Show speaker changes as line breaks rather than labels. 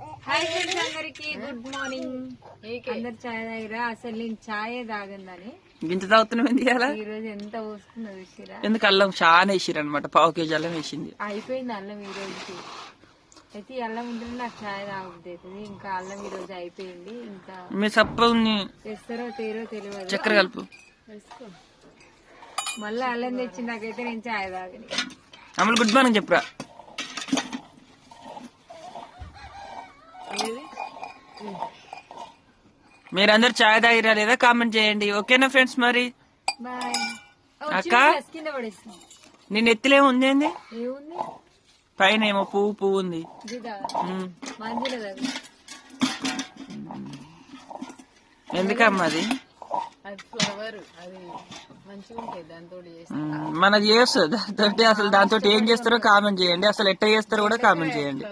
Hi friends అందరికి good morning అందరు చాయ్ తాగిరా? అసలు నేను చాయే తాగందని.
గింత తాగుతున్నాం
ఈ రోజు ఎంత పోసుకున్నా చూసిరా?
ఎందుకు అల్లం చాలా వేసిరు అనమాట పావు కేజీ అల్లం వేసింది.
అయిపోయింది అల్లం ఈ రోజుకి అయితే ఈ అల్లం ఉంటేనే నాకు చాయ్ తాగుతుంది ఇంకా అల్లం ఈ రోజు అయిపోయింది. ఇంకా
మీ సప్పని
తెస్తారో తేరో తెలియదు
చక్కెర కలుపు.
మళ్ళీ అల్లం తెచ్చి నాకైతే నేను చాయ్ తాగని.
అమలు గుడ్ మార్నింగ్ చెప్పురా? మీరందరు చాయ్ తాగిరా లేదా? కామెంట్ చేయండి. ఓకేనా ఫ్రెండ్స్ మరి? అక్క? నేను ఎత్తులేమో ఉంది ఏంది?
ఏముంది?
పైన ఏమో పువ్వు పువ్వు ఉంది. ఎందుకమ్మా అది? మనకి చేస్తుంది. దాంతో అసలు దాంతో ఏం చేస్తారో కామెంట్ చేయండి. అసలు ఎట్ట చేస్తారో కూడా కామెంట్ చేయండి.